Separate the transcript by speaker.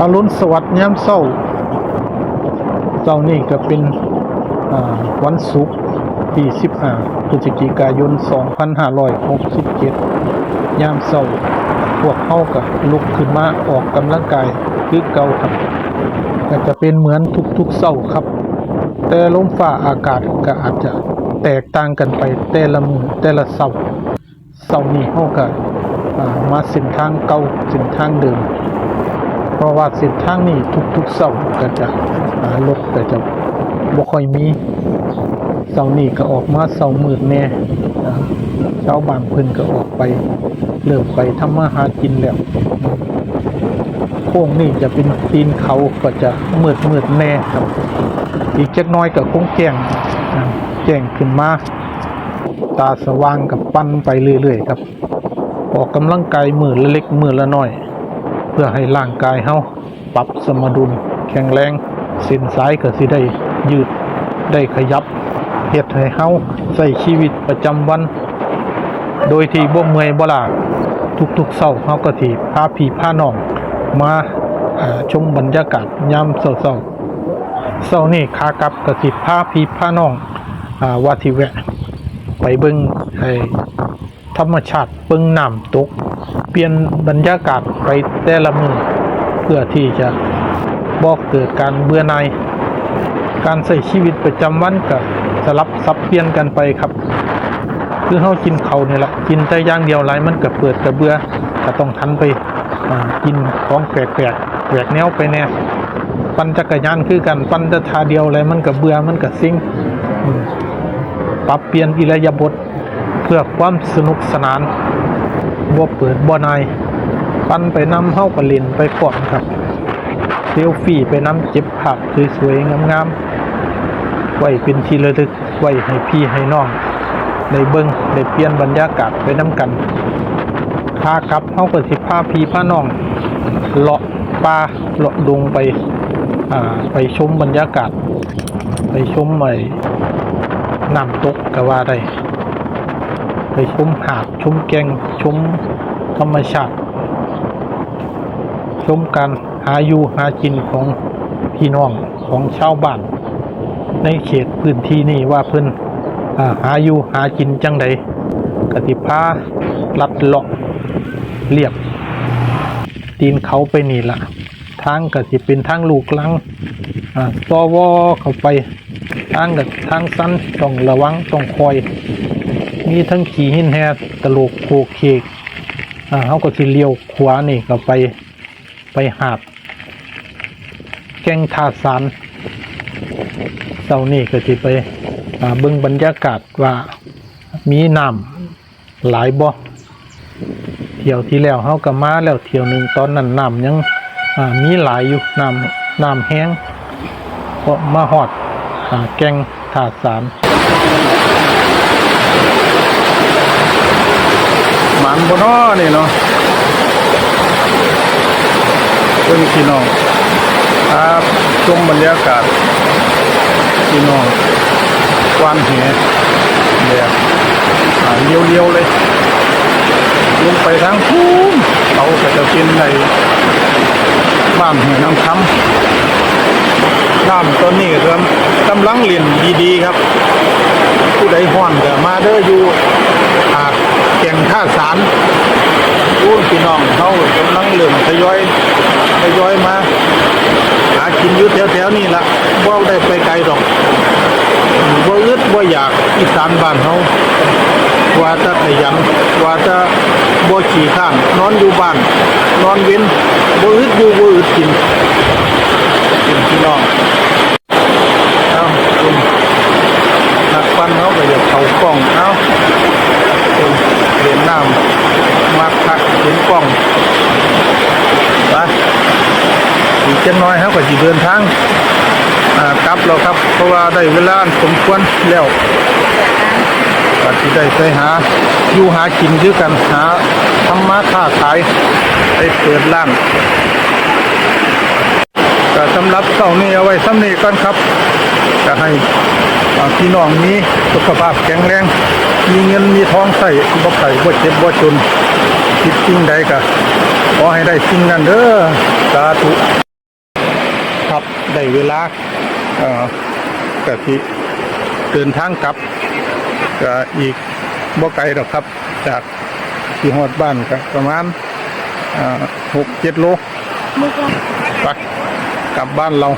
Speaker 1: อรุณสวัสดิ์ยามเช้าเช้านี่ก็เป็นวันศุกร์ที่15พฤศจิกายน 2567ยามเช้าพวกเขาก็ลุกขึ้นมาออกกำลังกายคือเก่าครับก็จะเป็นเหมือนทุกๆเช้าครับ แต่ลมฟ้าอากาศก็อาจจะแตกต่างกันไปแต่ละมือแต่ละเช้าเช้านี้เขาก็อ่ามาเส้นทางเก่าเส้นทางเดิม เพราะว่าเส้นทางนี้ทุกๆเสาร์ก็จะอ่ารถก็จะบ่ค่อยมีเสาร์นี้ก็ออกมาเสาร์มืดแน่อ่าชาวบ้านเพิ่นก็ออกไปเริ่มไปทำมาหากินแล้วโค้งนี่จะเป็นตีนเขาก็จะมืดมืดแน่ครับ อีกจักน้อยก็คงแจ้งแจ้งขึ้นมาตาสว่างกับปั้นไปเรื่อยๆครับ ออกกำลังกายมือละเล็กมือละน้อย เพื่อให้ร่างกายเฮาปรับสมดุล แข็งแรงเส้นสายก็สิได้ยืดได้ขยับเฮ็ดให้เฮาใช้ชีวิตประจำวัน โดยที่บ่เมื่อยบ่ล้าทุกๆเช้าเฮาก็สิพาพี่พาน้องมาอ่าชมบรรยากาศยามเช้าๆเช้านี้ขากลับก็สิพาพี่พาน้องอ่าว่าที่แวะ ไปเบิ่งไอ้ธรรมชาติเบิ่งน้ำตก เปลี่ยนบรรยากาศไปแต่ละมือเพื่อที่จะบอกเกิดการเบื่อหน่ายการใช้ชีวิตประจำวันก็สลับซับเปลี่ยนกันไปครับ คือเฮากินเขาวนี่แหละกินแต่ย่างเดียวหลายมันก็เปิดก็เบื่อก็ต้องทันไปกินของแปลกๆแปลกแนวไปแน่ปั่นจักรยานคือกันปั่นแต่ทาเดียวอะไรมันก็เบื่อมันก็ซิงปรับเปลี่ยนอิริยาบถเพื่อความสนุกสนาน บ่เปิดบ่นายปันไปนำเฮาก็เล่นไปก่อนครับเซลฟี่ไปนำเจ็บภาพสวยๆงามๆไว้เป็นที่ระลึกไว้ให้พี่ให้น้องได้เบิ่งได้เปลี่ยนบรรยากาศไปนํกันขากลับเฮาก็สิพาพี่พาน้องเลาะป่าเลาะดงไปอ่าไปชมบรรยากาศ ไปชมไอ้น้ำตกก็ว่าได้ ไปชมหาดชมแกงชมธรรมชาติชมการหาอยู่หากินของพี่น้องของชาวบ้าน ในเขตพื้นที่นี่ว่าเพิ่นอ่าหาอยู่หากินจังใดกติพาลัดเลาะเรียบตีนเขาไปนี่ละทางก็สิเป็นทางลูกลังอ่าซอวอเข้าไปทางกับทางสั้นต้องระวังต้องคอย มีทั้งขี่หินแฮตลกโคกเคกอ่าเขาก็สิเลี้ยวขวานี่ก็ไปไปหาดแก่งทาสานเจ้านี่ก็สิไปอ่าเบิ่งบรรยากาศว่ามีน้ำหลายบ่เที่ยวที่แล้วเขาก็มาแล้วเที่ยวหนึ่งตอนนั้นน้ำยังอ่ามีหลายอยู่น้ำน้ำแห้งก็มาหอดอ่าแกงทาสาน หมันบนอ้อนี่เนาะเพิ่งพี่น้องครับชมบรรยากาศพี่น้องกวานแหแบบเลี้ยวๆเลยลงไปทางภูมเขาก็จะเป็นในบ้านแห่น้ำคำน้ำตอนนี้ก็ กำลังเล่นดีๆครับ ผู้ใดห้อนก็มาเด้ออยู่หาดแก่งท่าสารอู้พี่น้องเขากำลังเริ่มทยอยทยอยมาหากินอยู่แถวๆนี่ละบ่าได้ไปไกลดอกบ่าอึดบ่าอยากอีสานบ้านเฮาว่าจะขยันว่าจะบ่ขี้ข้านนอนอยู่บ้าน นอนเว้นบ่อึดอยู่บ่อึดกินกินพี่น้องเอ้าคุณ นักปั้นเขาก็อยากเขากล้องเอาเป็นเหรียญน้ำมาพักเห็นกล้องไป จังน้อยเขาก็จะเดินทางกลับแล้วครับ เพราะว่าได้เวลาสมควรแล้วก็ที่ได้ไปหาอยู่หากินด้วยกันหาทำมาค้าขายไปเปิดร้านก็สำหรับเต่านี้เอาไว้สำนีก่อนครับจะให้พี่น้องมีสุขภาพแข็งแรง มีเงินมีทองใส่บ่ไข่บ่เจ็บบ่จนคิดสิ่งใดก็ขอให้ได้สิ่งนั้นเด้อสาธุ
Speaker 2: เวลาเอ่อกะทิเดินทางกลับก็อีกบ่ไกลหรอกครับ จากที่ฮอดบ้านก็ประมาณหกเจ็ดโล
Speaker 3: มึกอะ
Speaker 2: ไปกลับบ้านเรา